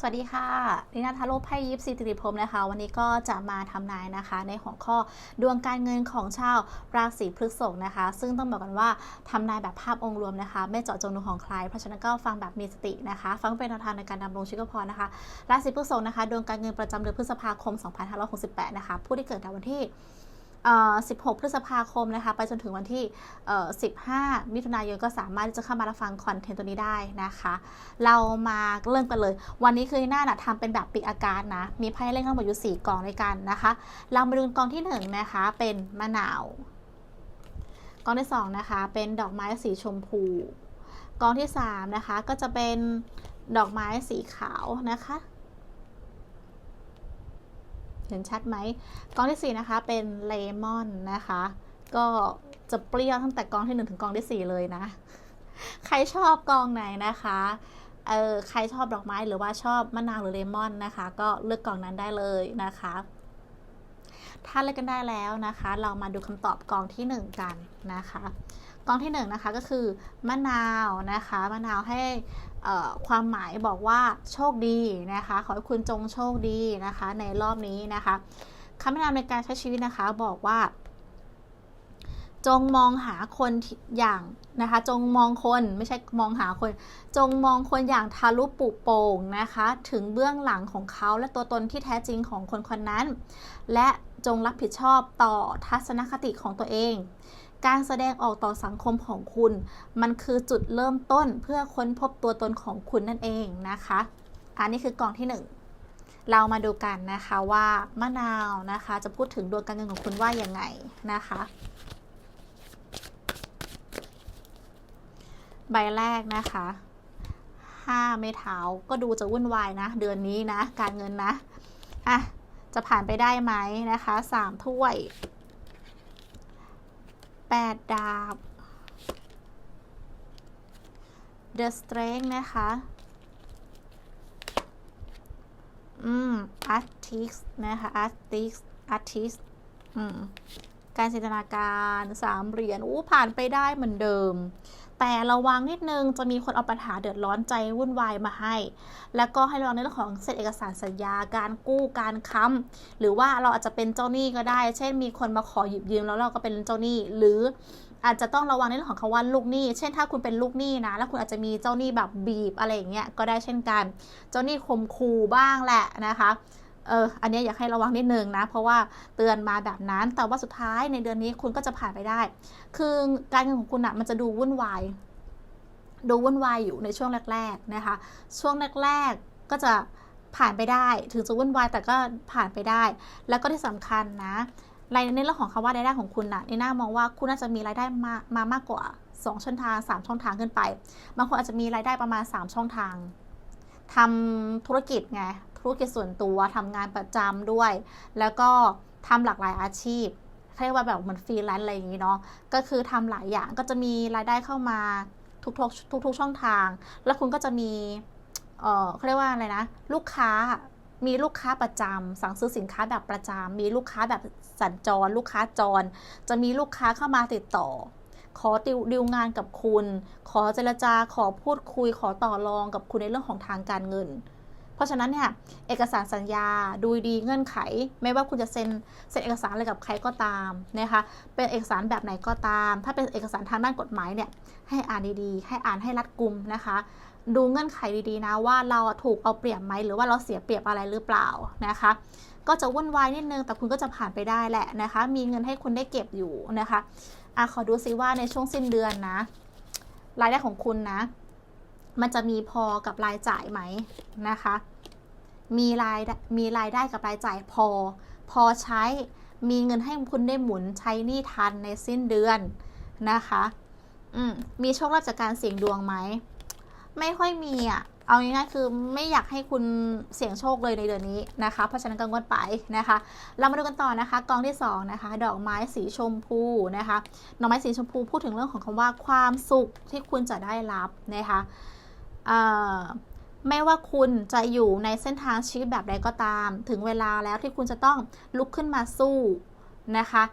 สวัสดีค่ะนินาทาโร่ไพ่ยิปซีติริพรมนะคะ วันนี้ก็จะมาทำนายนะคะ ในหัวข้อดวงการเงินของชาวราศีพฤษภนะคะ ซึ่งต้องบอกกันว่าทำนายแบบภาพองค์รวมนะคะ ไม่เจาะจงดวงของใคร เพราะฉะนั้นก็ฟังแบบมีสตินะคะ ฟังเป็นแนวทางในการดำรงชีวิตก็พอนะคะ ราศีพฤษภนะคะ ดวงการเงินประจำเดือนพฤษภาคม 2568 นะคะ ผู้ที่เกิดในวันที่ 16 พฤษภาคมนะคะ ไปจนถึงวันที่ 15 มิถุนายนก็สามารถที่จะเข้ามารับฟังคอนเทนต์ตัวนี้ได้นะคะ เรามาเริ่มกันเลย วันนี้คือหน้าน่ะทำเป็นแบบปิดอาการนะ มีไพ่เล่นทั้งหมดอยู่ 4กองด้วยกันนะคะ เรามาดูกองที่1นงนะคะ เป็นมะนาว กองที่2นะคะ เป็นดอกไม้สีชมพู กองที่3นะคะ ก็จะเป็นดอกไม้สีขาวนะคะ เห็นชัดไหมกองที่ 4 นะคะ เป็นเลมอนนะคะ ก็จะเปรี้ยวตั้งแต่กองที่ 1 ถึงกองที่ 4 เลยนะ ใครชอบกองไหนนะคะเออใครชอบดอกไม้หรือว่าชอบมะนาวหรือเลมอนนะคะ ก็เลือกกองนั้นได้เลยนะคะ ถ้าเลือกกันได้แล้วนะคะ เรามาดูคำตอบกองที่ 1 กันนะคะ กองที่1นะคะก็คือมะนาวนะคะมะนาวให้ความหมายบอกว่าโชคดีนะคะ ขอให้คุณจงโชคดีนะคะ ในรอบนี้นะคะคำแนะนำในการใช้ชีวิตนะคะบอกว่า จงมองหาคนอย่างนะคะ จงมองคนไม่ใช่มองหาคน จงมองคนอย่างทะลุปุโป่งนะคะ ถึงเบื้องหลังของเขาและตัวตนที่แท้จริงของคนคนนั้น และจงรับผิดชอบต่อทัศนคติของตัวเอง การแสดงออกต่อสังคมของคุณ มันคือจุดเริ่มต้นเพื่อค้นพบตัวตนของคุณนั่นเองนะคะ อันนี้คือกองที่1เรามาดูกันนะคะว่ามะนาวนะคะ จะพูดถึงดวงการเงินของคุณว่าอย่างไงนะคะ ใบแรกนะคะห้าเมถาก็ดูจะวุ่นวายนะ เดือนนี้นะ การเงินนะอะจะผ่านไปได้ไหมนะคะสามถ้วย8ดาบ The Strength นะคะ อืม Artist นะคะ Artist Artist อืม การจินตนาการสามเหรียญ อู้ ผ่านไปได้เหมือนเดิม แต่ระวังนิดนึงจะมีคนเอาปัญหาเดือดร้อนใจวุ่นวายมาให้ แล้วก็ให้ระวังในเรื่องของเซ็นเอกสารสัญญาการกู้การค้ำหรือว่าเราอาจจะเป็นเจ้าหนี้ก็ได้ เช่น มีคนมาขอหยิบยืมแล้วเราก็เป็นเจ้าหนี้ หรืออาจจะต้องระวังในเรื่องของคำว่าลูกหนี้ เช่นถ้าคุณเป็นลูกหนี้นะ แล้วคุณอาจจะมีเจ้าหนี้แบบบีบอะไรอย่างเงี้ยก็ได้เช่นกัน เจ้าหนี้ข่มขู่บ้างแหละนะคะ เอออันนี้อยากให้ระวังนิดนึงนะ เพราะว่าเตือนมาแบบนั้น แต่ว่าสุดท้ายในเดือนนี้คุณก็จะผ่านไปได้ คือการเงินของคุณอะมันจะดูวุ่นวาย ดูวุ่นวายอยู่ในช่วงแรก ๆนะคะ ช่วงแรก ๆ ก็จะผ่านไปได้ ถึงจะวุ่นวายแต่ก็ผ่านไปได้ แล้วก็ที่สำคัญนะรายในเรื่องของคำว่ารายได้ของคุณนะในหน้ามองว่าคุณน่าจะมีรายได้มามามากกว่า 2 ช่องทาง 3 ช่องทางขึ้นไป บางคนอาจจะมีรายได้ประมาณ 3 ช่องทางทำธุรกิจไง ธุรกิจส่วนตัวทำงานประจำด้วย แล้วก็ทำหลากหลายอาชีพเรียกว่าแบบเหมือนฟรีแลนซ์อะไรอย่างนี้เนาะก็คือทำหลายอย่างก็จะมีรายได้เข้ามาทุกๆทุกๆช่องทาง แล้วคุณก็จะมีเออเขาเรียกว่าอะไรนะ ลูกค้ามีลูกค้าประจำสั่งซื้อสินค้าแบบประจำมีลูกค้าแบบสัญจร ลูกค้าจร จะมีลูกค้าเข้ามาติดต่อ ขอติวดิวงานกับคุณ ขอเจรจาขอพูดคุยขอต่อรองกับคุณในเรื่องของทางการเงิน เพราะฉะนั้นเนี่ยเอกสารสัญญาดูดีเงื่อนไข ไม่ว่าคุณจะเซ็นเซ็นเอกสารอะไรกับใครก็ตามนะคะเป็นเอกสารแบบไหนก็ตาม ถ้าเป็นเอกสารทางด้านกฎหมายเนี่ยให้อ่านดีๆ ให้อ่านให้รัดกุมนะคะ ดูเงื่อนไขดีๆนะว่าเราถูกเอาเปรียบไหมหรือว่าเราเสียเปรียบอะไรหรือเปล่านะคะก็จะวุ่นวายนิดนึงแต่คุณก็จะผ่านไปได้แหละนะคะ มีเงินให้คุณได้เก็บอยู่นะคะอะขอดูซิว่าในช่วงสิ้นเดือนนะ รายได้ของคุณนะ มันจะมีพอกับรายจ่ายไหมนะคะ มีรายมีรายได้กับรายจ่ายพอ พอใช้มีเงินให้คุณได้หมุนใช้หนี้ทันในสิ้นเดือนนะคะอืมมีโชคลาภจากการเสี่ยงดวงไหม ไม่ค่อยมีอะ เอาง่ายๆคือไม่อยากให้คุณเสี่ยงโชคเลยในเดือนนี้นะคะ เพราะฉะนั้นกังวลไปนะคะ เรามาดูกันต่อนะคะ กองที่2นะคะ ดอกไม้สีชมพูนะคะ ดอกไม้สีชมพูพูดถึงเรื่องของคำว่าความสุขที่คุณจะได้รับนะคะ ไม่ว่าคุณจะอยู่ในเส้นทางชีวิตแบบใดก็ตาม ถึงเวลาแล้วที่คุณจะต้องลุกขึ้นมาสู้นะคะ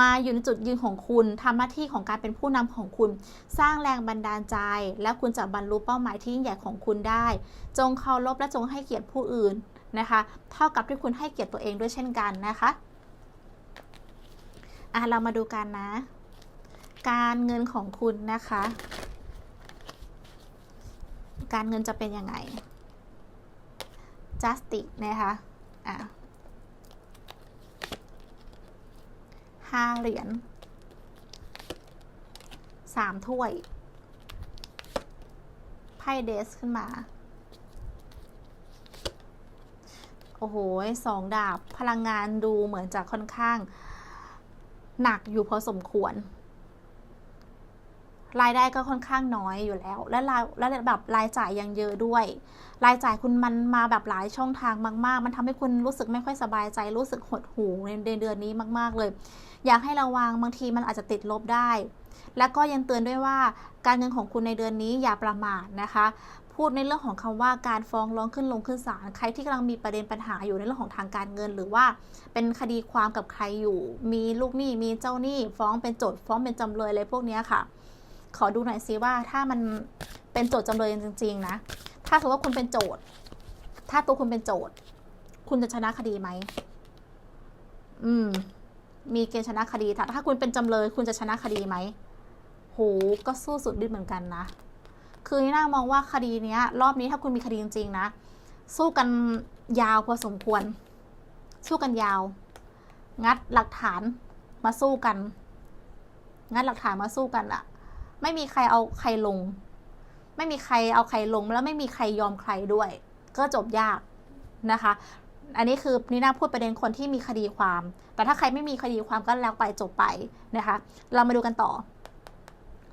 มาอยู่ในจุดยืนของคุณทำหน้าที่ของการเป็นผู้นำของคุณ สร้างแรงบันดาลใจ และคุณจะบรรลุเป้าหมายที่ยิ่งใหญ่ของคุณได้ จงเคารพและจงให้เกียรติผู้อื่นนะคะ เท่ากับที่คุณให้เกียรติตัวเองด้วยเช่นกันนะคะอะเรามาดูกันนะ การเงินของคุณนะคะ การเงินจะเป็นยังไง justice นะคะอะห้าเหรียญสามถ้วยไพ่เดสขึ้นมา โอ้โหสองดาบ พลังงานดูเหมือนจะค่อนข้าง หนักอยู่พอสมควร รายได้ก็ค่อนข้างน้อยอยู่แล้ว และรายและแบบรายจ่ายยังเยอะด้วย รายจ่ายคุณมันมาแบบหลายช่องทางมากๆ มันทำให้คุณรู้สึกไม่ค่อยสบายใจ รู้สึกหดหู่ในเดือนนี้มาก ๆ เลย อยากให้ระวังบางทีมันอาจจะติดลบได้ และก็ยังเตือนด้วยว่าการเงินของคุณในเดือนนี้อย่าประมาทนะคะ พูดในเรื่องของคำว่าการฟ้องร้องขึ้นลงขึ้นศาลใครที่กำลังมีประเด็นปัญหาอยู่ในเรื่องของทางการเงิน หรือว่าเป็นคดีความกับใครอยู่ มีลูกหนี้มีเจ้าหนี้ฟ้องเป็นโจทย์ฟ้องเป็นจำเลยอะไรพวกนี้ค่ะ ขอดูหน่อยซิว่าถ้ามันเป็นโจทย์จำเลยจริง ๆ นะ ถ้าสมมติว่าคุณเป็นโจทย์ ถ้าตัวคุณเป็นโจทย์ คุณจะชนะคดีไหม อืม มีเกณฑ์ชนะคดีถ้าถ้าคุณเป็นจำเลย คุณจะชนะคดีไหมโหก็สู้สุดฤทธิ์เหมือนกันนะ คือนี่น่ามองว่าคดีเนี้ย รอบนี้ถ้าคุณมีคดีจริง ๆ นะ สู้กันยาวพอสมควร สู้กันยาว งัดหลักฐานมาสู้กัน งัดหลักฐานมาสู้กันอะ ไม่มีใครเอาใครลง ไม่มีใครเอาใครลงแล้วไม่มีใครยอมใครด้วย ก็จบยากนะคะ อันนี้คือนี่น่าพูดประเด็นคนที่มีคดีความ แต่ถ้าใครไม่มีคดีความก็แล้วไปจบไปนะคะ เรามาดูกันต่อ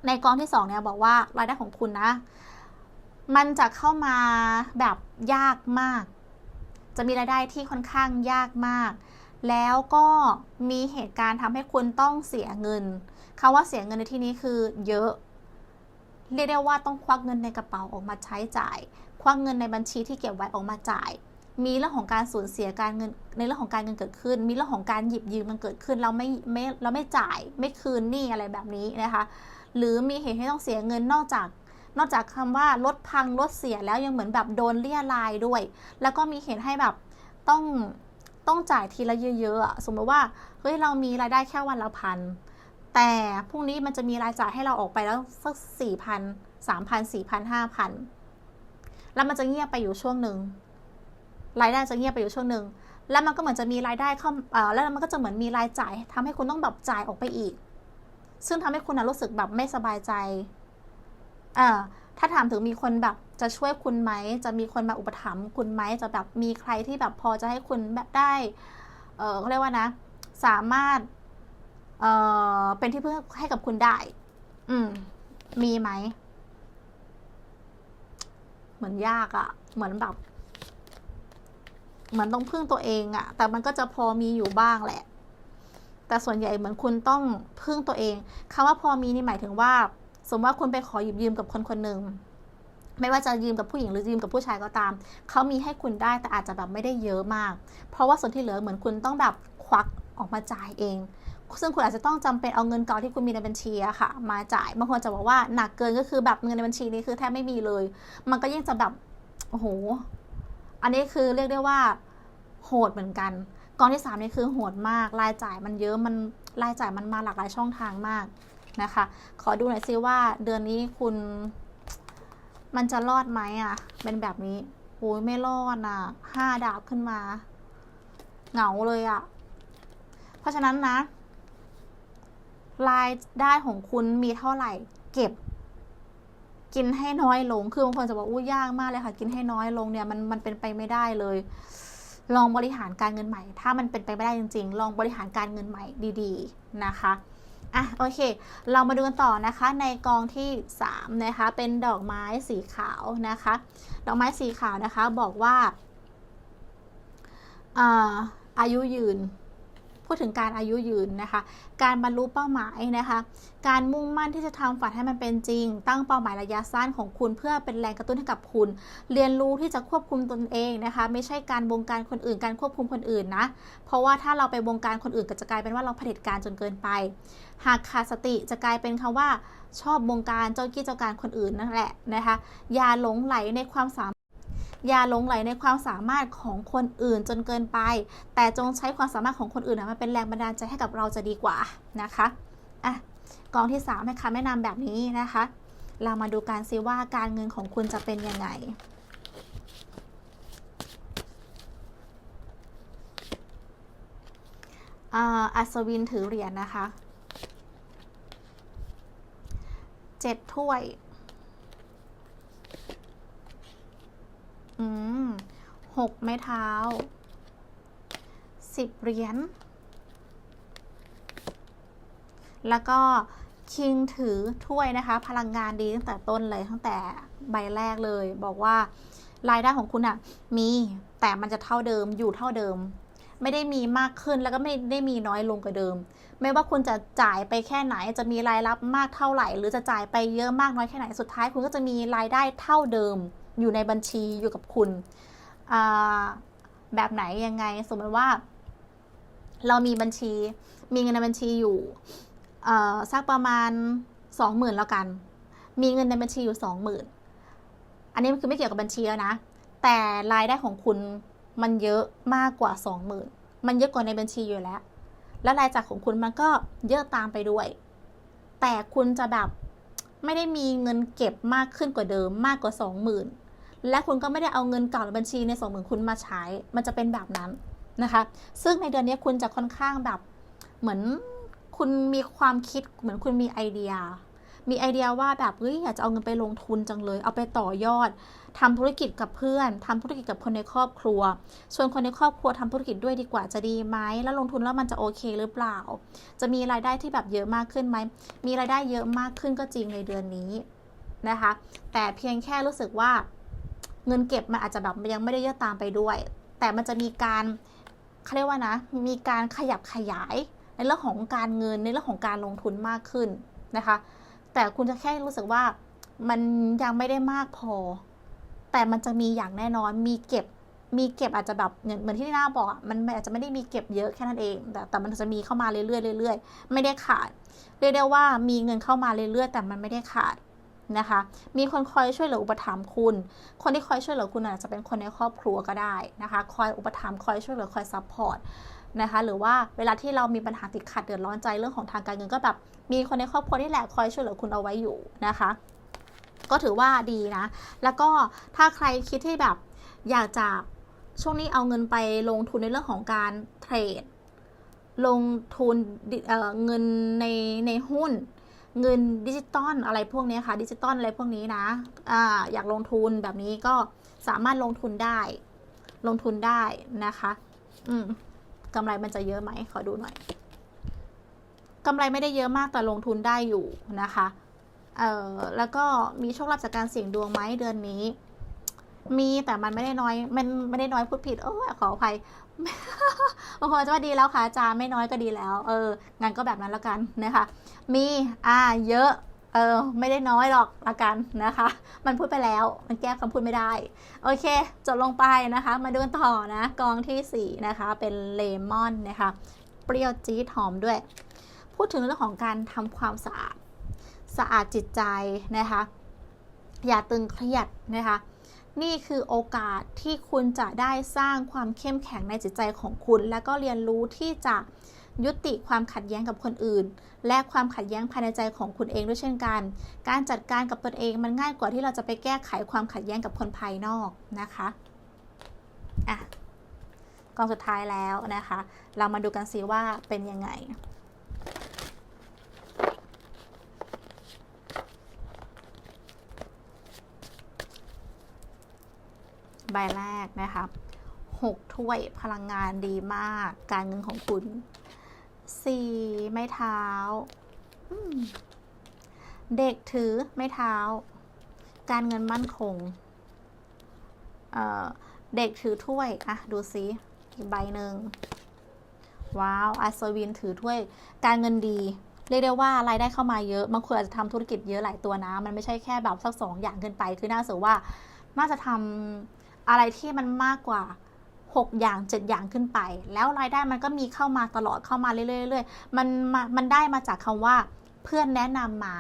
ในกองที่สองเนี่ยบอกว่ารายได้ของคุณนะ มันจะเข้ามาแบบยากมาก จะมีรายได้ที่ค่อนข้างยากมาก แล้วก็มีเหตุการณ์ทำให้คุณต้องเสียเงิน คำว่าเสียเงินในที่นี้คือเยอะ เรียกได้ว่าต้องควักเงินในกระเป๋าออกมาใช้จ่าย ควักเงินในบัญชีที่เก็บไว้ออกมาจ่าย มีเรื่องของการสูญเสียการเงินในเรื่องของการเงินเกิดขึ้น มีเรื่องของการหยิบยืมมันเกิดขึ้น เราไม่ไม่เราไม่จ่ายไม่คืนหนี้อะไรแบบนี้นะคะ หรือมีเหตุให้ต้องเสียเงินนอกจากนอกจากคำว่ารถพังรถเสียแล้วยังเหมือนแบบโดนเลี่ยรายด้วย แล้วก็มีเหตุให้แบบต้องต้องจ่ายทีละเยอะๆ สมมติว่าเฮ้ยเรามีรายได้แค่วันละพัน แต่พรุ่งนี้มันจะมีรายจ่ายให้เราออกไปแล้วสักสี่พันสามพันสี่พันห้าพันแล้วมันจะเงียบไปอยู่ช่วงหนึ่งรายได้จะเงียบไปอยู่ช่วงหนึ่งแล้วมันก็เหมือนจะมีรายได้เข้าแล้วมันก็จะเหมือนมีรายจ่ายทำให้คุณต้องแบบจ่ายออกไปอีก ซึ่งทำให้คุณนะรู้สึกแบบไม่สบายใจอ่าถ้าถามถึงมีคนแบบจะช่วยคุณไหม จะมีคนมาอุปถัมภ์คุณไหม จะแบบมีใครที่แบบพอจะให้คุณแบบได้ เออเขาเรียกว่านะ สามารถ เออเป็นที่พึ่งให้กับคุณได้ อืม มีไหม เหมือนยากอะเหมือนแบบ เหมือนต้องพึ่งตัวเองอะแต่มันก็จะพอมีอยู่บ้างแหละ แต่ส่วนใหญ่เหมือนคุณต้องพึ่งตัวเองคำว่าพอมีนี่หมายถึงว่า สมมติว่าคุณไปขอหยิบยืมกับคนคนหนึ่งไม่ว่าจะยืมกับผู้หญิงหรือยืมกับผู้ชายก็ตาม เขามีให้คุณได้แต่อาจจะแบบไม่ได้เยอะมาก เพราะว่าส่วนที่เหลือเหมือนคุณต้องแบบควักออกมาจ่ายเอง ซึ่งคุณอาจจะต้องจำเป็นเอาเงินเก่าที่คุณมีในบัญชีอะค่ะ มาจ่ายบางคนจะบอกว่าหนักเกินก็คือแบบเงินในบัญชีนี้คือแทบไม่มีเลย มันก็ยิ่งจะแบบโอ้โห อันนี้คือเรียกได้ว่าโหดเหมือนกันกองที่สามนี่คือโหดมากรายจ่ายมันเยอะมันรายจ่ายมันมาหลากหลายช่องทางมากนะคะ ขอดูหน่อยซิว่าเดือนนี้คุณมันจะรอดไหมอะ เป็นแบบนี้โอ้ยไม่รอดอะห้าดาบขึ้นมา เหงาเลยอะ เพราะฉะนั้นนะ รายได้ของคุณมีเท่าไหร่ เก็บ กินให้น้อยลง คือบางคนจะบอกอู้ยากมากเลยค่ะ กินให้น้อยลงเนี่ยมันมันเป็นไปไม่ได้เลย ลองบริหารการเงินใหม่ ถ้ามันเป็นไปไม่ได้จริง ๆ ลองบริหารการเงินใหม่ดี ๆ นะคะอะโอเค เรามาดูกันต่อนะคะในกองที่ 3 นะคะ เป็นดอกไม้สีขาวนะคะ ดอกไม้สีขาวนะคะบอกว่าอาอายุยืน พูดถึงการอายุยืนนะคะ การบรรลุเป้าหมายนะคะ การมุ่งมั่นที่จะทำฝันให้มันเป็นจริง ตั้งเป้าหมายระยะสั้นของคุณ เพื่อเป็นแรงกระตุ้นให้กับคุณ เรียนรู้ที่จะควบคุมตนเองนะคะ ไม่ใช่การบงการคนอื่น การควบคุมคนอื่นนะ เพราะว่าถ้าเราไปบงการคนอื่นก็จะกลายเป็นว่าเราเผด็จการจนเกินไป หากขาดสติจะกลายเป็นคำว่าชอบบงการเจ้ากี้เจ้าการคนอื่นนั่นแหละนะคะ อย่าหลงไหลในความสามารถ อย่าหลงไหลในความสามารถของคนอื่นจนเกินไป แต่จงใช้ความสามารถของคนอื่นนะมาเป็นแรงบันดาลใจให้กับเราจะดีกว่านะคะอะกองที่ 3 ให้คำแนะนำแบบนี้นะคะ เรามาดูการซิว่าการเงินของคุณจะเป็นยังไงอ่าอัศวินถือเหรียญนะคะ เจ็ดถ้วย อืมหกไม้เท้าสิบเหรียญ แล้วก็คิงถือถ้วยนะคะ พลังงานดีตั้งแต่ต้นเลยตั้งแต่ใบแรกเลย บอกว่ารายได้ของคุณอะมีแต่มันจะเท่าเดิมอยู่เท่าเดิม ไม่ได้มีมากขึ้นแล้วก็ไม่ได้มีน้อยลงกว่าเดิม ไม่ว่าคุณจะจ่ายไปแค่ไหนจะมีรายรับมากเท่าไหร่ หรือจะจ่ายไปเยอะมากน้อยแค่ไหนสุดท้าย คุณก็จะมีรายได้เท่าเดิม อยู่ในบัญชีอยู่กับคุณ แบบไหนยังไง สมมติว่า เรามีบัญชี มีเงินในบัญชีอยู่สักประมาณสองหมื่นแล้วกัน มีเงินในบัญชีอยู่สองหมื่นอันนี้คือไม่เกี่ยวกับบัญชีแล้วนะ แต่รายได้ของคุณมันเยอะมากกว่าสองหมื่นมันเยอะกว่าในบัญชีอยู่แล้ว และรายจ่ายของคุณมันก็เยอะตามไปด้วย แต่คุณจะแบบไม่ได้มีเงินเก็บมากขึ้นกว่าเดิมมากกว่าสองหมื่น และคุณก็ไม่ได้เอาเงินเก่าในบัญชีในสองหมื่นคุณมาใช้ มันจะเป็นแบบนั้นนะคะ ซึ่งในเดือนนี้คุณจะค่อนข้างแบบเหมือนคุณมีความคิดเหมือนคุณมีไอเดีย มีไอเดียว่าแบบเฮ้ยอยากจะเอาเงินไปลงทุนจังเลย เอาไปต่อยอดทำธุรกิจกับเพื่อนทำธุรกิจกับคนในครอบครัว ชวนคนในครอบครัวทำธุรกิจด้วยดีกว่าจะดีไหมแล้วลงทุนแล้วมันจะโอเคหรือเปล่า จะมีรายได้ที่แบบเยอะมากขึ้นไหม มีรายได้เยอะมากขึ้นก็จริงในเดือนนี้นะคะ แต่เพียงแค่รู้สึกว่า เงินเก็บมันอาจจะแบบยังไม่ได้เยอะตามไปด้วย แต่มันจะมีการเขาเรียกว่านะ มีการขยับขยาย ในเรื่องของการเงินในเรื่องของการลงทุนมากขึ้นนะคะ แต่คุณจะแค่รู้สึกว่ามันยังไม่ได้มากพอ แต่มันจะมีอย่างแน่นอนมีเก็บมีเก็บอาจจะแบบเหมือนที่หน้าบอกมันอาจจะไม่ได้มีเก็บเยอะแค่นั้นเอง แต่แต่มันจะมีเข้ามาเรื่อยๆเรื่อยๆไม่ได้ขาด เรียกได้ว่ามีเงินเข้ามาเรื่อยๆ แต่มันไม่ได้ขาด นะคะ มีคนคอยช่วยเหลืออุปถัมภ์คุณ คนที่คอยช่วยเหลือคุณอาจจะเป็นคนในครอบครัวก็ได้นะคะ คอยอุปถัมภ์คอยช่วยเหลือคอยซัพพอร์ตนะคะ หรือว่าเวลาที่เรามีปัญหาติดขัดเดือดร้อนใจเรื่องของทางการเงินก็แบบมีคนในครอบครัวนี่แหละคอยช่วยเหลือคุณเอาไว้อยู่นะคะ ก็ถือว่าดีนะ แล้วก็ถ้าใครคิดที่แบบอยากจะช่วงนี้เอาเงินไปลงทุนในเรื่องของการเทรดลงทุนเเงินในในหุ้น เงินดิจิตอลอะไรพวกนี้ค่ะ ดิจิตอลอะไรพวกนี้นะอ่าอยากลงทุนแบบนี้ก็สามารถลงทุนได้ ลงทุนได้นะคะ อืมกำไรมันจะเยอะไหมขอดูหน่อยกำไรไม่ได้เยอะมากแต่ลงทุนได้อยู่นะคะ เอ่อแล้วก็มีโชคลาภจากการเสี่ยงดวงไหมเดือนนี้ มีแต่มันไม่ได้น้อย มันไม่ได้น้อยพูดผิดเออขออภัยบางคนจะว่าดีแล้วค่ะอาจารย์ไม่น้อยก็ดีแล้ว เอองั้นก็แบบนั้นแล้วกันนะคะ มีอ่าเยอะ เออ ไม่ได้น้อยหรอกละกันนะคะ มันพูดไปแล้ว มันแก้คำพูดไม่ได้ โอเคจบลงไปนะคะ มาดูกันต่อนะ กองที่ 4 นะคะ เป็นเลมอนนะคะ เปรี้ยวจี๊ดหอมด้วย พูดถึงเรื่องของการทำความสะอาด สะอาดจิตใจนะคะ อย่าตึงเครียดนะคะ นี่คือโอกาสที่คุณจะได้สร้างความเข้มแข็งในจิตใจของคุณ และก็เรียนรู้ที่จะยุติความขัดแย้งกับคนอื่น และความขัดแย้งภายในใจของคุณเองด้วยเช่นกัน การจัดการกับตนเองมันง่ายกว่าที่เราจะไปแก้ไขความขัดแย้งกับคนภายนอกนะคะอะกองสุดท้ายแล้วนะคะ เรามาดูกันสิว่าเป็นยังไง ใบแรกนะคะหกถ้วยพลังงานดีมาก การเงินของคุณสี่ไม้เท้า เด็กถือไม้เท้า การเงินมั่นคงเเด็กถือถ้วยอะดูซิอีกใบหนึ่งว้าวอัศวินถือถ้วย การเงินดี เรียกได้ว่ารายได้เข้ามาเยอะบางคนอาจจะทำธุรกิจเยอะหลายตัวนะ มันไม่ใช่แค่แบบสักสองอย่างขึ้นไป คือน่าสือว่าน่าจะทำ อะไรที่มันมากกว่า 6 อย่าง 7 อย่างขึ้นไป แล้วรายได้มันก็มีเข้ามาตลอดเข้ามาเรื่อยๆมันม,มันได้มาจากคำว่าเพื่อนแนะนำมา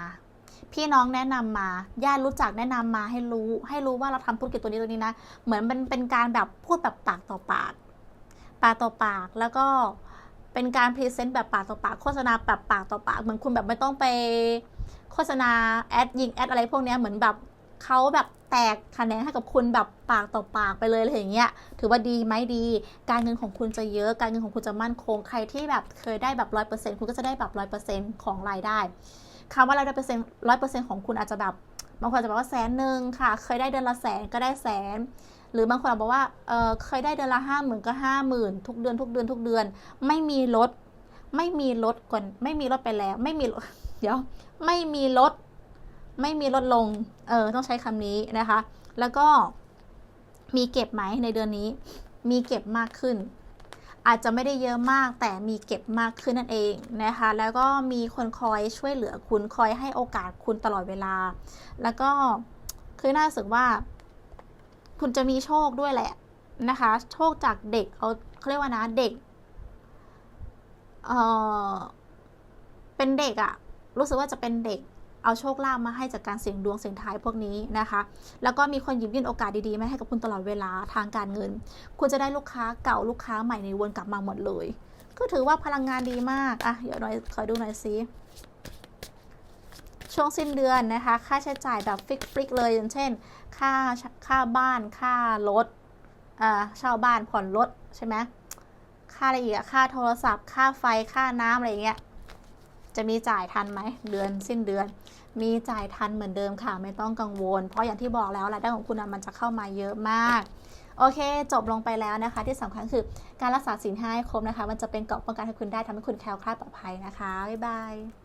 พี่น้องแนะนำมาญาติรู้จักแนะนำมาให้รู้ ให้รู้ว่าเราทำธุรกิจตัวนี้ตัวนี้นะ เหมือนมันเป็นการแบบพูดแบบปากต่อปากปากต่อปากแล้วก็เป็นการพรีเซนต์แบบปากต่อปากโฆษณาแบบปากต่อปากเหมือนคุณแบบไม่ต้องไปโฆษณาแอดยิงแอดอะไรพวกนี้เหมือนแบบเขาแบบ แตกคะแนนให้กับคุณแบบปากต่อปากไปเลยอะไรอย่างเงี้ยถือว่าดีไหมดี การเงินของคุณจะเยอะ การเงินของคุณจะมั่นคง ใครที่แบบเคยได้แบบร้อยเปอร์เซ็นต์คุณก็จะได้แบบร้อยเปอร์เซ็นต์ของรายได้คำว่าร้อยเปอร์เซ็นต์ร้อยเปอร์เซ็นต์ของคุณอาจจะแบบบางคนอาจจะบอกว่าแสนหนึ่งค่ะ เคยได้เดือนละแสนก็ได้แสน หรือบางคนบอกว่าเเคยได้เดือนละห้าหมื่นก็ห้าหมื่นทุกเดือนทุกเดือนทุกเดือน ไม่มีลดไม่มีลดก่อนไม่มีลดไปแล้ว ไม่มีเดี๋ยวไม่มีลด ไม่มีลดลง เออต้องใช้คำนี้นะคะ แล้วก็มีเก็บไหมในเดือนนี้ มีเก็บมากขึ้น อาจจะไม่ได้เยอะมาก แต่มีเก็บมากขึ้นนั่นเองนะคะ แล้วก็มีคนคอยช่วยเหลือคุณคอยให้โอกาสคุณตลอดเวลา แล้วก็คือน่ารู้สึกว่า คุณจะมีโชคด้วยแหละนะคะ โชคจากเด็กเอาเขาเรียกว่านะเด็กเออเป็นเด็กอะรู้สึกว่าจะเป็นเด็ก เอาโชคลาภมาให้จากการเสี่ยงดวงเสี่ยงทายพวกนี้นะคะ แล้วก็มีคนหยิบยื่นโอกาสดีๆมาให้กับคุณตลอดเวลาทางการเงิน คุณจะได้ลูกค้าเก่าลูกค้าใหม่ในวนกลับมาหมดเลย ก็ถือว่าพลังงานดีมากอะเดี๋ยวหน่อยขอดูหน่อยสิช่วงสิ้นเดือนนะคะ ค่าใช้จ่ายแบบฟิกฟิกเลยอย่างเช่น ค่าค่าบ้าน ค่ารถอ่าเช่าบ้านผ่อนรถใช่ไหมค่าอะไรอีกอะค่าโทรศัพท์ ค่าไฟค่าน้ำอะไรอย่างเงี้ย จะมีจ่ายทันไหมเดือนสิ้นเดือน มีจ่ายทันเหมือนเดิมค่ะ ไม่ต้องกังวล เพราะอย่างที่บอกแล้วรายได้ของคุณมันจะเข้ามาเยอะมากโอเค จบลงไปแล้วนะคะ ที่สำคัญคือการรักษาสินห้าให้ครบนะคะ มันจะเป็นเกราะป้องกันให้คุณได้ทำให้คุณแคล้วคลาดปลอดภัยนะคะ บ๊ายบาย